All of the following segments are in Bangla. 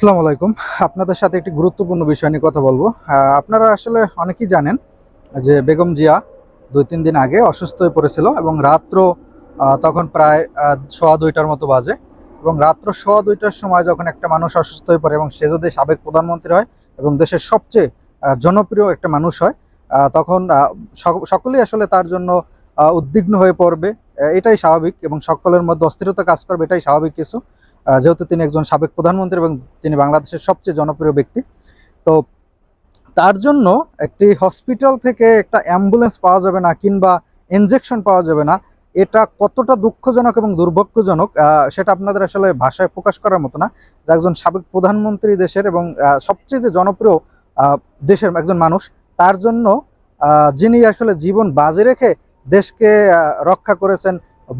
আসসালামু আলাইকুম। আপনাদের সাথে একটি গুরুত্বপূর্ণ বিষয় নিয়ে কথা বলব। আপনারা আসলে অনেকেই জানেন যে বেগম জিয়া দুই তিন দিন আগে অসুস্থ হয়ে পড়েছিল এবং রাত্র তখন প্রায় সোয়া দুইটার মতো বাজে এবং রাত্র সোয়া দুইটার সময় যখন একটা মানুষ অসুস্থ হয়ে পড়ে এবং সে যদি সাবেক প্রধানমন্ত্রী হয় এবং দেশের সবচেয়ে জনপ্রিয় একটা মানুষ হয় তখন সকলেই আসলে তার জন্য উদ্বিগ্ন হয়ে পড়বে। এটাই স্বাভাবিক এবং সকলের মধ্যে অস্থিরতা কাজ করবে, এটাই স্বাভাবিক কিছু। যেহেতু তিনি একজন সাবেক প্রধানমন্ত্রী এবং তিনি বাংলাদেশের সবচেয়ে জনপ্রিয় ব্যক্তি, তো তার জন্য একটি হসপিটাল থেকে একটা অ্যাম্বুলেন্স পাওয়া যাবে না কিংবা ইনজেকশন পাওয়া যাবে না, এটা কতটা দুঃখজনক এবং দুর্ভাগ্যজনক সেটা আপনাদের আসলে ভাষায় প্রকাশ করার মতো না। যে একজন সাবেক প্রধানমন্ত্রী দেশের এবং সবচেয়ে জনপ্রিয় দেশের একজন মানুষ, তার জন্য যিনি আসলে জীবন বাজে রেখে দেশকে রক্ষা করেছেন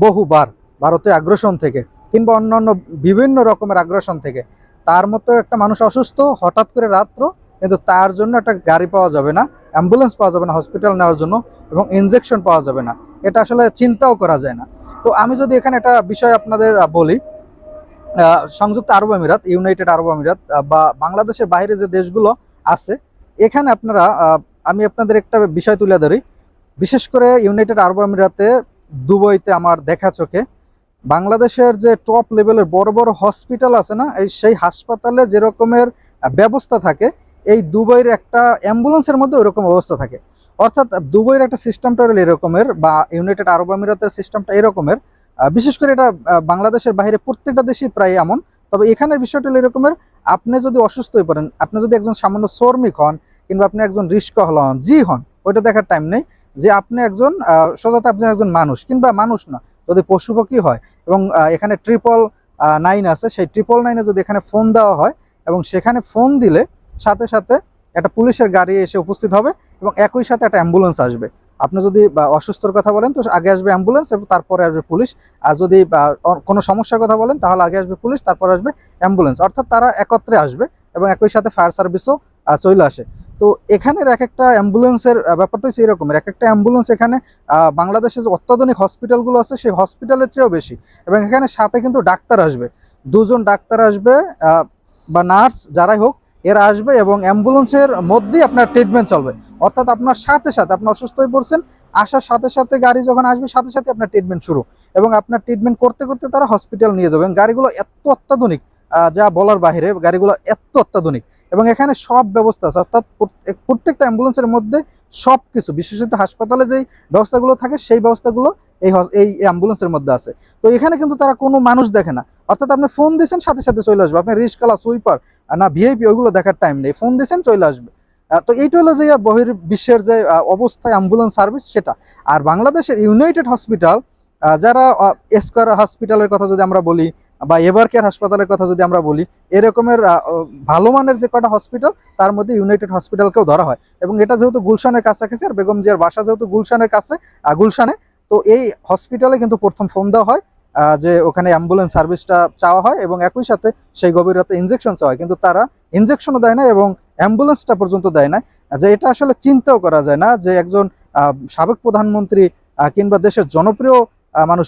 বহুবার ভারতীয় আগ্রাসন থেকে। কিংবা অন্যান্য বিভিন্ন রকমের আগ্রাসন থেকে। তার মতো একটা মানুষ অসুস্থ, হঠাৎ করে রাত্র, কিন্তু তার জন্য একটা গাড়ি পাওয়া যাবে না অ্যাম্বুলেন্স পাওয়া যাবে না হসপিটাল নেওয়ার জন্য, এবং ইনজেকশন পাওয়া যাবে না। এটা আসলে চিন্তাও করা যায় না। তো আমি যদি এখানে একটা বিষয় আপনাদের বলি সংযুক্ত আরব আমিরাত ইউনাইটেড আরব আমিরাত বা বাংলাদেশের বাইরে যে দেশগুলো আছে, এখানে আপনারা আমি আপনাদের একটা বিষয় তুলে ধরি। বিশেষ করে ইউনাইটেড আরব আমিরাতে, দুবইতে আমার দেখা চোখে বাংলাদেশের যে টপ লেভেলের বড় বড় হসপিটাল আছে না, এই সেই হাসপাতালে যেরকমের ব্যবস্থা থাকে, এই দুবাইয়ের একটা অ্যাম্বুলেন্সের মধ্যে ওইরকম অবস্থা থাকে। অর্থাৎ দুবাইয়ের একটা সিস্টেমটা হলো এরকমের, বা ইউনাইটেড আরব আমিরাতের সিস্টেমটা এরকমের। বিশেষ করে এটা বাংলাদেশের বাইরে প্রত্যেকটা দেশই প্রায় এমন। তবে এখানের বিষয়টা হলো এরকমের, আপনি যদি অসুস্থ হয়ে পড়েন, আপনি যদি একজন সামান্য শ্রমিক হন, কিংবা আপনি একজন রিস্কা হল হন, জি হন, ওইটা দেখার টাইম নেই যে আপনি একজন সোজাতে আপনি একজন মানুষ, কিংবা মানুষ না। যদি পশু পাখি হয় এবং এখানে ট্রিপল নাইন আছে, সেই ট্রিপল নাইনে যদি এখানে ফোন দেওয়া হয় এবং সেখানে ফোন দিলে সাথে সাথে একটা পুলিশের গাড়ি এসে উপস্থিত হবে এবং একই সাথে একটা অ্যাম্বুলেন্স আসবে। আপনি যদি অসুস্থর কথা বলেন তো আগে আসবে অ্যাম্বুলেন্স এবং তারপরে আসবে পুলিশ। আর যদি কোনো সমস্যার কথা বলেন তাহলে আগে আসবে পুলিশ, তারপর আসবে অ্যাম্বুলেন্স অর্থাৎ তারা একত্রে আসবে এবং একই সাথে ফায়ার সার্ভিসও চলে আসে। তো এখানের এক একটা অ্যাম্বুলেন্সের আহ, ব্যাপারটা হচ্ছে এরকমের এক একটা অ্যাম্বুলেন্স এখানে আহ, বাংলাদেশে যে অত্যাধুনিক হসপিটালগুলো আছে সেই হসপিটালের চেয়েও বেশি। এবং এখানে সাথে কিন্তু ডাক্তার আসবে। দুজন ডাক্তার আসবে বা নার্স যারাই হোক এরা আসবে এবং অ্যাম্বুলেন্সের মধ্যেই আপনার ট্রিটমেন্ট চলবে। অর্থাৎ আপনার সাথে সাথে আপনি অসুস্থ হয়ে পড়ছেন আসার সাথে সাথে গাড়ি যখন আসবে সাথে সাথে আপনার ট্রিটমেন্ট শুরু। এবং আপনার ট্রিটমেন্ট করতে করতে তারা হসপিটাল নিয়ে যাবেন গাড়িগুলো এত অত্যাধুনিক যা বলার বাইরে গাড়িগুলো এত অত্যাধুনিক। এবং এখানে সব ব্যবস্থা আছে, অর্থাৎ প্রত্যেকটা অ্যাম্বুলেন্সের মধ্যে সব কিছু বিশেষত হাসপাতালে যেই ব্যবস্থাগুলো থাকে, সেই ব্যবস্থাগুলো এই এই অ্যাম্বুলেন্সের মধ্যে আছে। তো এখানে কিন্তু তারা কোনো মানুষ দেখে না। অর্থাৎ আপনি ফোন দিয়েছেন, সাথে সাথে চলে আসবে। আপনি রিস্কালা সুইপার না, ভিআইপি, ওইগুলো দেখার টাইম নেই। ফোন দিয়েছেন, চলে আসবে। তো এইটা হলো যে বহির বিশ্বের যে অবস্থায় অ্যাম্বুলেন্স সার্ভিস, সেটা। আর বাংলাদেশের ইউনাইটেড হসপিটাল যারা এসকোয়ার হসপিটালের কথা যদি আমরা বলি, বা এভার কেয়ার হাসপাতালের কথা যদি আমরা বলি, এরকমের ভালো মানের যে কটা হসপিটাল তার মধ্যে ইউনাইটেড হসপিটালকেও ধরা হয়। এবং এটা যেহেতু গুলশানের কাছাকাছি, আর বেগম জিয়ার বাসা যেহেতু গুলশানের কাছে গুলশানে, তো এই হসপিটালে কিন্তু প্রথম ফোন দেওয়া হয় যে ওখানে অ্যাম্বুলেন্স সার্ভিসটা চাওয়া হয় এবং একই সাথে সেই গভীর রাতে ইনজেকশন চাওয়া হয়। কিন্তু তারা ইনজেকশনও দেয় না এবং অ্যাম্বুলেন্সটা পর্যন্ত দেয় না। যে এটা আসলে চিন্তাও করা যায় না যে একজন সাবেক প্রধানমন্ত্রী কিংবা দেশের জনপ্রিয় মানুষ,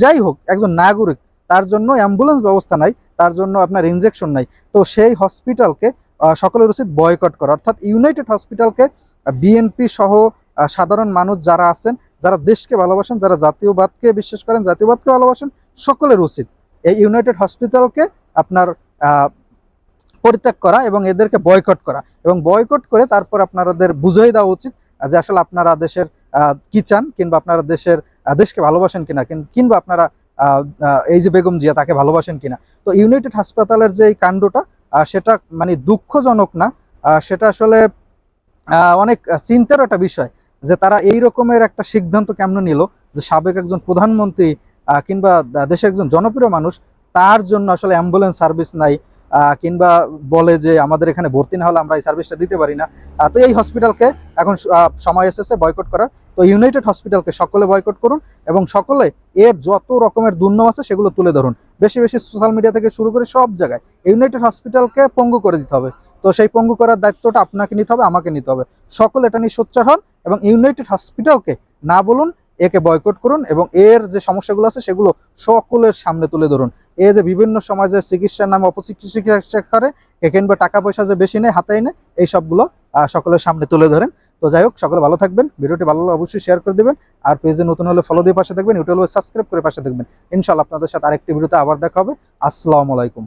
যাই হোক, একজন নাগরিক, তার জন্য অ্যাম্বুলেন্স ব্যবস্থা নাই, তার জন্য আপনার ইনজেকশন নাই। তো সেই হসপিটালকে সকলের উচিত বয়কট করা। অর্থাৎ ইউনাইটেড হসপিটালকে বিএনপি সহ সাধারণ মানুষ যারা আছেন, যারা দেশকে ভালোবাসেন, যারা জাতীয়বাদকে বিশ্বাস করেন, জাতীয়বাদকে ভালোবাসেন, সকলের উচিত এই ইউনাইটেড হসপিটালকে আপনার পরিত্যাগ করা এবং এদেরকে বয়কট করা। এবং বয়কট করে তারপর আপনাদের বুঝিয়ে দেওয়া উচিত যে আসলে আপনারা দেশের কি চান কিংবা আপনারা দেশের দেশকে ভালোবাসেন কিনা কিংবা আপনারা এই যে বেগম জিয়া তাকে ভালোবাসেন কিনা। তো ইউনাইটেড হাসপাতালের যে এই কাণ্ডটা সেটা মানে দুঃখজনক না সেটা আসলে অনেক চিন্তার একটা বিষয় যে তারা এই রকমের একটা সিদ্ধান্ত কেমন নিল যে সাবেক একজন প্রধানমন্ত্রী কিংবা দেশের একজন জনপ্রিয় মানুষ, তার জন্য আসলে অ্যাম্বুলেন্স সার্ভিস নাই কিংবা বলে যে আমাদের এখানে ভর্তি না হলে আমরা এই সার্ভিসটা দিতে পারি না। তো এই হসপিটালকে এখন সময় এসেছে বয়কট করার। তো ইউনাইটেড হসপিটালকে সকলে বয়কট করুন এবং সকলে এর যত রকমের দুর্নাম আছে সেগুলো তুলে ধরুন। বেশি বেশি সোশ্যাল মিডিয়া থেকে শুরু করে সব জায়গায় ইউনাইটেড হসপিটালকে পঙ্গু করে দিতে হবে। তো সেই পঙ্গু করার দায়িত্বটা আপনাকে নিতে হবে, আমাকে নিতে হবে। সকলে এটা নিয়ে সোচ্চার হন এবং ইউনাইটেড হসপিটালকে না বলুন, একে বয়কট করুন এবং এর যে সমস্যাগুলো আছে সেগুলো সকলের সামনে তুলে ধরুন। এই যে বিভিন্ন সমাজে চিকিৎসার নামে অপচিকিৎসা করে এ কিংবা টাকা পয়সা যে বেশি নেই হাতে নেই এই সবগুলো সকলের সামনে তুলে ধরেন। তো যাই হোক, সকলে ভালো থাকবেন। ভিডিওটি ভালো অবশ্যই শেয়ার করে দেবেন। আর পেজে নতুন হলে ফলো দিয়ে পাশে থাকবেন। ইউটিউবে সাবস্ক্রাইব করে পাশে থাকবেন। ইনশাল্লাহ আপনাদের সাথে আরেকটি ভিডিওতে আবার দেখা হবে। আসসালামু আলাইকুম।